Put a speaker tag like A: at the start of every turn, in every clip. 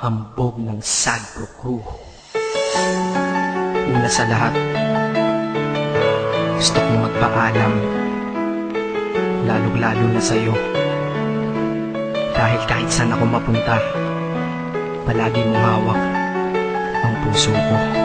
A: hambog ng Sagro Crew. Una sa lahat, gusto kong magpaalam, lalong-lalo na sa'yo. Dahil kahit saan ako mapunta, palagi mong hawak ang puso ko.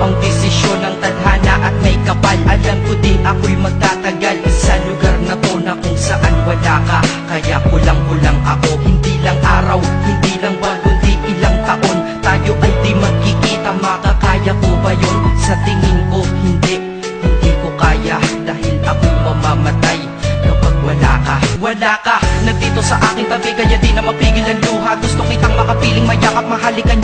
B: Ang desisyon ng tadhana at may kapal. Alam ko di ako'y magtatagal. Sa lugar na to na kung saan wala ka Kaya kulang-kulang ako. Hindi lang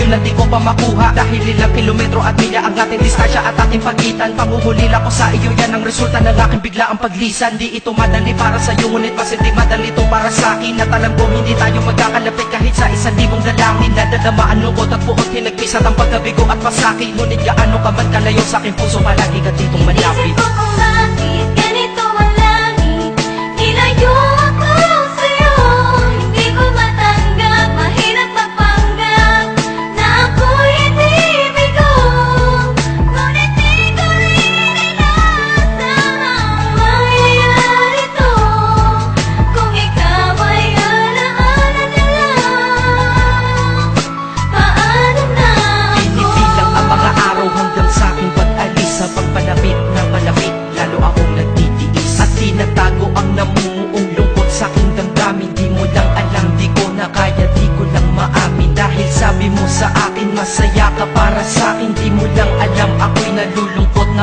B: Yun lang di ko pa makuha Dahil ilang kilometro at milya Ang ating distansya at ating pagitan. Pangungulila ko sa iyo Yan ang resulta ng aking biglaang paglisan. Di ito madali para sa iyo Ngunit mas hindi madali ito para sa akin. At alam ko hindi tayo magkakalapit Kahit sa isang libong dalangin. Nadadama ang lungkot at buot Hinagpisat ang pagkabigo at pasaki Ngunit gaano ka man kalayo sa aking puso Palagi ka ditong malapit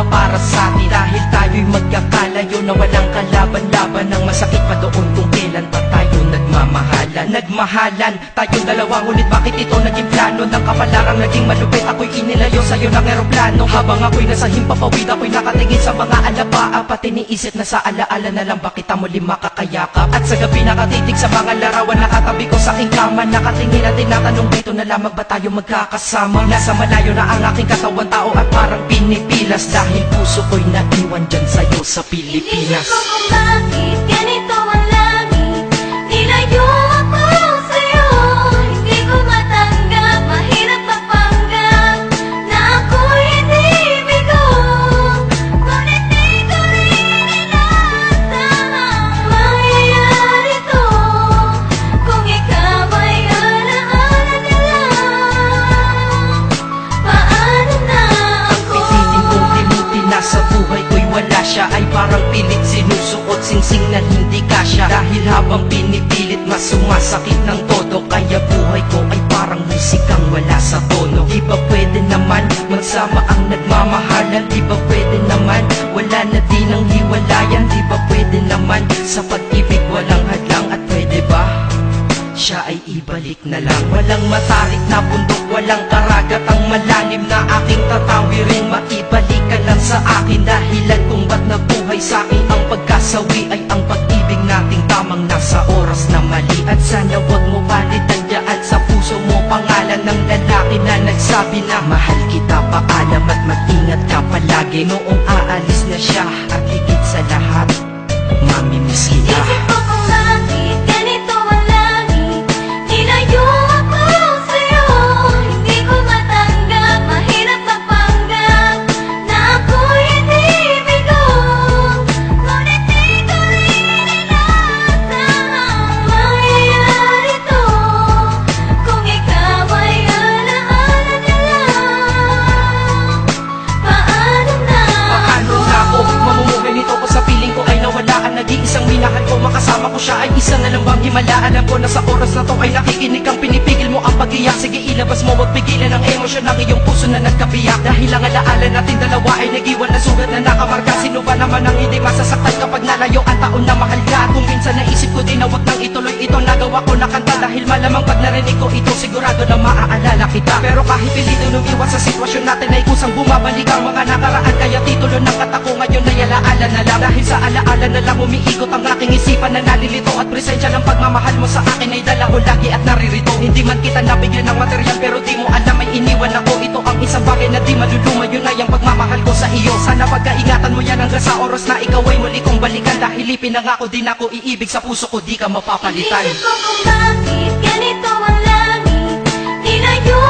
B: para sa atin. Dahil tayo'y magkakalayo na walang kalaban-laban Ang masakit pa Nagmahalan, tayong dalawa Ngunit bakit ito naging plano? Ng kapalarang naging malupit Ako'y inilayo sa'yo ng eroplano. Habang ako'y nasa himpapawid Ako'y nakatingin sa mga alapaa Pati niisip na sa alaala na lang Bakit ang muli makakayakap At sa gabi nakatitig sa mga larawan Nakatabi ko sa aking kama. Nakatingin at tinatanong dito na lamang ba tayo magkakasama? Nasa malayo na ang aking katawan tao At parang pinipilas. Dahil puso ko'y naiwan dyan sa'yo sa Pilipinas.
C: Inisip ko kung bakit
B: sinusuot singsing na hindi kasya. Dahil habang pinipilit mas sumasakit ng todo Kaya buhay ko ay parang musikang wala sa tono. Di ba pwede naman magsama ang nagmamahalan. Di ba pwede naman wala na din ang hiwalayan. Di ba pwede naman sa pag-ibig siya ay ibalik na lang. Walang matarik na bundok, walang karagat. Ang malalim na aking tatawirin Maibalik ka lang sa akin. Dahilan kung ba't nabuhay sa akin Ang pagkasawi ay ang pag-ibig nating Tamang nasa oras na mali. At sana wag mo palitan dyan sa puso mo Pangalan ng lalaki na nagsabi na Mahal kita, paalam at mag-ingat ka palagi. Noong aalis na siya At higit sa lahat Alam ko na sa oras na to ay nakikinig kang pinipigil mo ang pag-iyak Sige ilabas mo wag pigilan ang emosyon ng iyong puso na nagkabiyak Dahil ang alaala natin dalawa ay nag-iwan na sugat na nakamarka. Sino ba naman ang hindi masasaktan kapag nalayo ang taon na mahal ka. Kung minsan naisip ko din na wag nang ituloy ito Nagawa ko na kanta. Dahil malamang pag narinig ko ito Sigurado na maaalala kita. Pero kahit pilito lumiwas sa sitwasyon natin ay kusang bumabalik ang mga nakaraan. Kaya titulo ng kata ko ngayon ay alaala na lang. Dahil sa alaala na lang umiikot ang aking isipan na nalilito. At presensya ng pagmamahal mo sa akin ay dala ko lagi at naririto. Hindi man kita nabigyan ng material pero di mo alam ay iniwan ako. Ito ang Isang bagay na di maluluma Yun ay ang pagmamahal ko sa iyo. Sana pagkaingatan mo yan hanggang sa oras na ikaw ay muli kong balikan Dahil ipinangako din ako iibig sa puso ko Di ka mapapalitan.
C: Inisip ko kung bakit ganito ang langit Nilayo